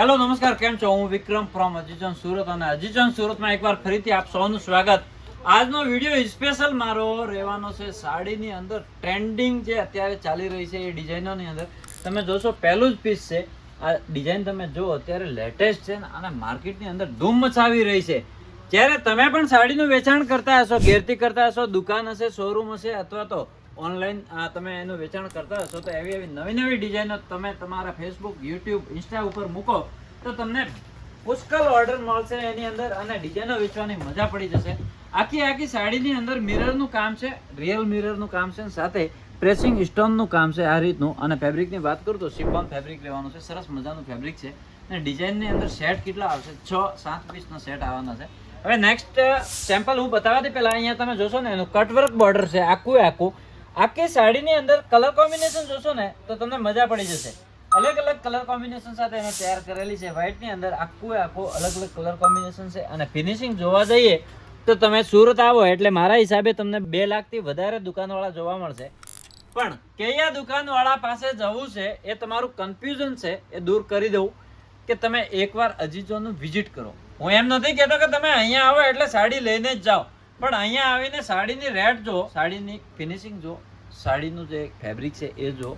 Hello નમસ્કાર, કેમ છો? હું વિક્રમ ફ્રોમ અજીજન સુરત અને અજીજન સુરતમાં એકવાર ફરીથી આપ સૌનું સ્વાગત. આજનો વીડિયો સ્પેશિયલ મારો રહેવાનો છે સાડીની અંદર ટ્રેન્ડિંગ જે અત્યારે ચાલી રહી છે એ ડિઝાઇનોની અંદર. તમે જોશો, પહેલું જ પીસ છે. આ ડિઝાઇન તમે જો અત્યારે લેટેસ્ટ છે ને અને માર્કેટની અંદર ધૂમ મચાવી રહી છે. જ્યારે તમે પણ સાડીનું વેચાણ કરતા હશો ઘેરથી કરતા હશો, દુકાન હશે શોરૂમ હશે અથવા તો ઓનલાઈન તમે એનું વેચાણ કરતા હશો તો એવી એવી નવી નવી ડિઝાઇનો તમે તમારા ફેસબુક યુટ્યુબ ઇન્સ્ટા ઉપર મૂકો, તો તમને પુષ્કળ ઓર્ડર મળશે એની અંદર અને ડિઝાઇનો વેચવાની મજા પડી જશે. આખી આખી સાડીની અંદર મિરરનું કામ છે રિયલ મિરરનું કામ છે સાથે પ્રેસિંગ સ્ટોનનું કામ છે આ રીતનું. અને ફેબ્રિકની વાત કરું તો શિફોન ફેબ્રિક લેવાનું છે, સરસ મજાનું ફેબ્રિક છે. અને ડિઝાઇનની અંદર સેટ કેટલા આવશે? છ, સાત પીસનો સેટ આવવાના છે. હવે નેક્સ્ટ સેમ્પલ હું બતાવવાથી પહેલાં અહીંયા તમે જોશો ને, એનું કટવર્ક બોર્ડર છે આખું આખું. આખી સાડીની અંદર કલર કોમ્બિનેશન જોશો ને, તો તમને મજા પડી જશે. અલગ અલગ કલર કોમ્બિનેશન સાથે એને તૈયાર કરેલી છે. વ્હાઇટની અંદર આખું આખું અલગ અલગ કલર કોમ્બિનેશન છે. અને ફિનિશિંગ જોવા જઈએ, તો તમે સુરત આવો એટલે મારા હિસાબે તમને બે લાખથી વધારે દુકાનવાળા જોવા મળશે. પણ કયા દુકાનવાળા પાસે જવું છે એ તમારું કન્ફ્યુઝન છે, એ દૂર કરી દઉં કે તમે એકવાર અજીજોનું વિઝિટ કરો. હું એમ નથી કહેતો કે તમે અહીંયા આવો એટલે સાડી લઈને જ જાઓ. પણ અહીંયા આવીને સાડીની રેટ જો, સાડીની ફિનિશિંગ જો, સાડીનું જે ફેબ્રિક છે એ જો,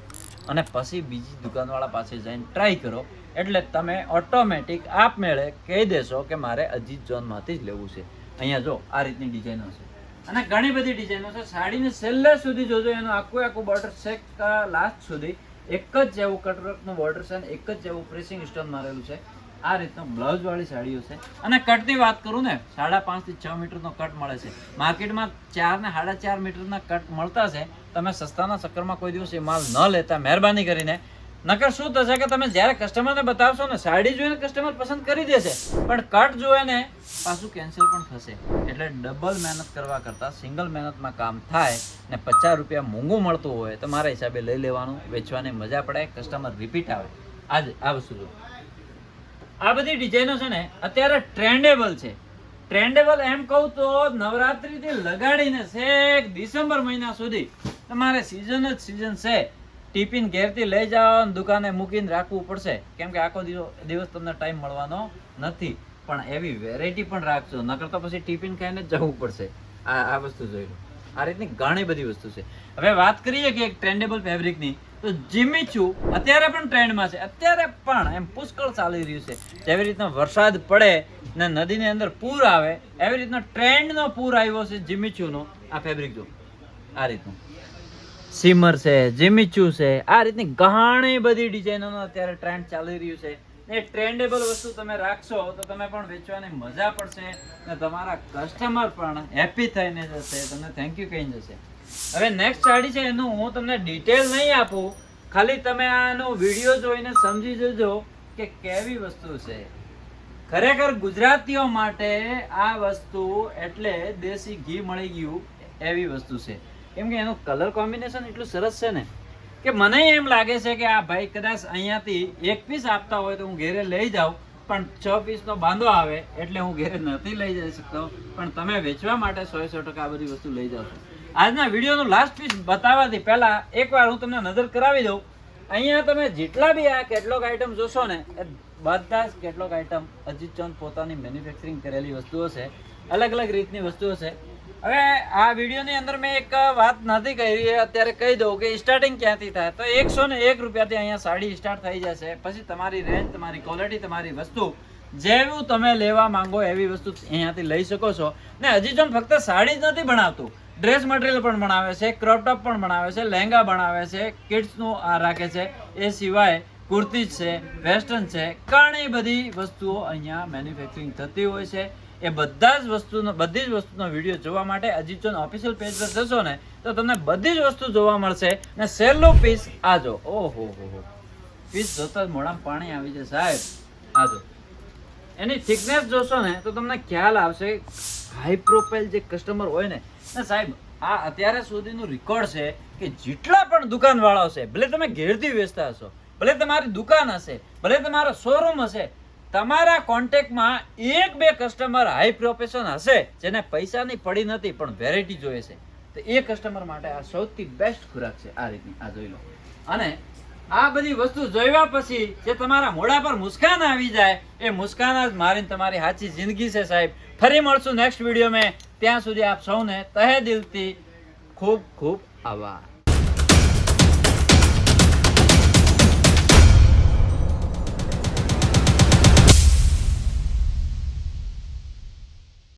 અને પછી બીજી દુકાનવાળા પાસે જઈને ટ્રાય કરો, એટલે તમે ઓટોમેટિક આપમેળે કહી દેશો કે મારે અજીત ઝોનમાંથી જ લેવું છે. અહીંયા જો, આ રીતની ડિઝાઇનો છે અને ઘણી બધી ડિઝાઇનો છે સાડીને છેલ્લે સુધી જોજો, એનું આખું આખું બોર્ડર છેક લાસ્ટ સુધી એક જ જેવું કટવર્કનું બોર્ડર છે અને એક જ જેવું પ્રેસિંગ સ્ટોન મારેલું છે. આ રીતનો બ્લાઉઝ વાળી સાડીઓ છે. અને કટની વાત કરું ને, સાડા પાંચથી છ મીટરનો કટ મળે છે. માર્કેટમાં ચાર ને સાડા ચાર મીટરના કટ મળતા છે. તમે સસ્તાના ચક્કરમાં કોઈ દિવસ એ માલ ન લેતા, મહેરબાની કરીને. નકર શું થશે કે તમે જ્યારે કસ્ટમરને બતાવશો ને, સાડી જોઈને કસ્ટમર પસંદ કરી દેશે પણ કટ જોવે પાછું કેન્સલ પણ થશે. એટલે ડબલ મહેનત કરવા કરતાં સિંગલ મહેનતમાં કામ થાય ને પચાસ રૂપિયા મોંઘું મળતું હોય તો મારા હિસાબે લઈ લેવાનું. વેચવાની મજા પડે કસ્ટમર રિપીટ આવે. આજ આ વસ્તુ આ બધી ડિઝાઇનો છે ને, અત્યારે ટ્રેન્ડેબલ છે. ટ્રેન્ડેબલ એમ કહું તો નવરાત્રિથી લગાડીને છેક ડિસેમ્બર મહિના સુધી તમારે સિઝન જ સિઝન છે. ટિફિન ઘેરથી લઈ જાઓ દુકાને મૂકીને રાખવું પડશે. કેમ કે આખો દિવસ દિવસ તમને ટાઈમ મળવાનો નથી. પણ એવી વેરાયટી પણ રાખજો. નકર તો પછી ટિફિન ખાઈને જવું પડશે. આ આ વસ્તુ જોઈ લો. આ રીતની ઘણી બધી વસ્તુ છે. હવે વાત કરીએ કે એક ટ્રેન્ડેબલ ફેબ્રિકની તો જીમીચુ અત્યારે પણ ટ્રેન્ડમાં છે. અત્યારે પણ એમ પુષ્કળ ચાલી રહ્યું છે. જેવી રીતના વરસાદ પડે ને નદીની અંદર પૂર આવે, એવી રીતનો ટ્રેન્ડનો પૂર આવ્યો છે જીમીચુનો. આ ફેબ્રિક જો આ રીતનું. સીમર છે, જીમીચુ છે. આ રીતની ઘણી બધી ડિઝાઇનોનો અત્યારે ટ્રેન્ડ ચાલી રહ્યું છે. એ ટ્રેન્ડેબલ વસ્તુ તમે રાખશો તો તમે પણ વેચવાની મજા પડશે ને તમારા કસ્ટમર પણ હેપી થઈને જશે. તમને થેન્ક યુ કહીને જશે. હવે નેક્સ્ટ સાડી છે, એનું હું તમને ડિટેલ નહીં આપું. ખાલી તમે આનો વીડિયો જોઈને સમજી જજો કે કેવી વસ્તુ છે. ખરેખર ગુજરાતીઓ માટે આ વસ્તુ એટલે દેશી ઘી મળી ગયું એવી વસ્તુ છે. કેમ કે એનું કલર કોમ્બિનેશન એટલું સરસ છે ને. કે મને એમ લાગે છે કે આ ભાઈ કદાચ અહીંયાથી એક પીસ આપતા હોય તો હું ઘેરે લઈ જાઉં, પણ છ પીસનો બાંધો આવે એટલે હું ઘેરે નથી લઈ જઈ શકતો. પણ તમે વેચવા માટે સો સો ટકા બધી વસ્તુ લઈ જાઓ છો. આજના વિડીયોનું લાસ્ટ પીસ બતાવવાથી પહેલા એકવાર હું તમને નજર કરાવી દઉં. અહીંયા તમે જેટલા બી આ કેટલોગ આઇટમ જોશો ને, એ બધા જ કેટલોગ આઇટમ અજીત ચંદ પોતાની મેન્યુફેક્ચરિંગ કરેલી વસ્તુઓ છે. અલગ અલગ રીતની વસ્તુઓ છે. હવે આ વિડીયોની અંદર મેં એક વાત નથી કરી અત્યારે કહી દઉં કે સ્ટાર્ટિંગ ક્યાંથી થાય? તો એકસો ને એક રૂપિયાથી અહીંયા સાડી સ્ટાર્ટ થઈ જશે. પછી તમારી રેન્જ તમારી ક્વોલિટી તમારી વસ્તુ, જેવું તમે લેવા માંગો એવી વસ્તુ અહીંયાથી લઈ શકો છો. ને હજી ફક્ત સાડી જ નથી બનાવતું ડ્રેસ મટીરિયલ પણ બનાવે છે ક્રોપટોપ પણ બનાવે છે, લહેંગા બનાવે છે કિડ્સનું આ રાખે છે. એ સિવાય કુર્તી છે વેસ્ટર્ન છે, ઘણી બધી વસ્તુઓ અહીંયા મેન્યુફેક્ચરિંગ થતી હોય છે. એ બધા જ વસ્તુનો, બધી જ વસ્તુનો વીડિયો જોવા માટે અજીતચંદ ઓફિશિયલ પેજ પર જશો ને, તો તમને બધી જ વસ્તુ જોવા મળશે. ને સહેલો પીસ આજો ઓહો, હો પીસ જોતા જ મોઢામાં પાણી આવી જાય સાહેબ. આ જો. એની થિકનેસ જોશો ને, તો તમને ખ્યાલ આવશે હાઈ પ્રોફાઇલ જે કસ્ટમર હોય ને સાહેબ, આ અત્યારે સુધીનું રેકોર્ડ છે કે જેટલા પણ દુકાનવાળાઓ છે, ભલે તમે ઘેરથી વેચતા હશો, ભલે તમારી દુકાન હશે, ભલે તમારો શોરૂમ હશે, તમારા કોન્ટેક્ટમાં એક બે કસ્ટમર હાઈ પ્રોફેશન હશે, જેને પૈસાની પડી નથી, પણ વેરાયટી જોઈએ છે. તો એ કસ્ટમર માટે આ સૌથી બેસ્ટ ખોરાક છે આ રીતની, આ જોઈ લો. અને આ બધી વસ્તુ જોયા પછી જે તમારા મોઢા પર મુસ્કાન આવી જાય, એ મુસ્કાન જ મારીને તમારી સાચી જિંદગી છે સાહેબ. ફરી મળશું નેક્સ્ટ વીડિયો મેં. ત્યાં સુધી આપ સૌને તહે દિલથી ખૂબ ખૂબ આભાર.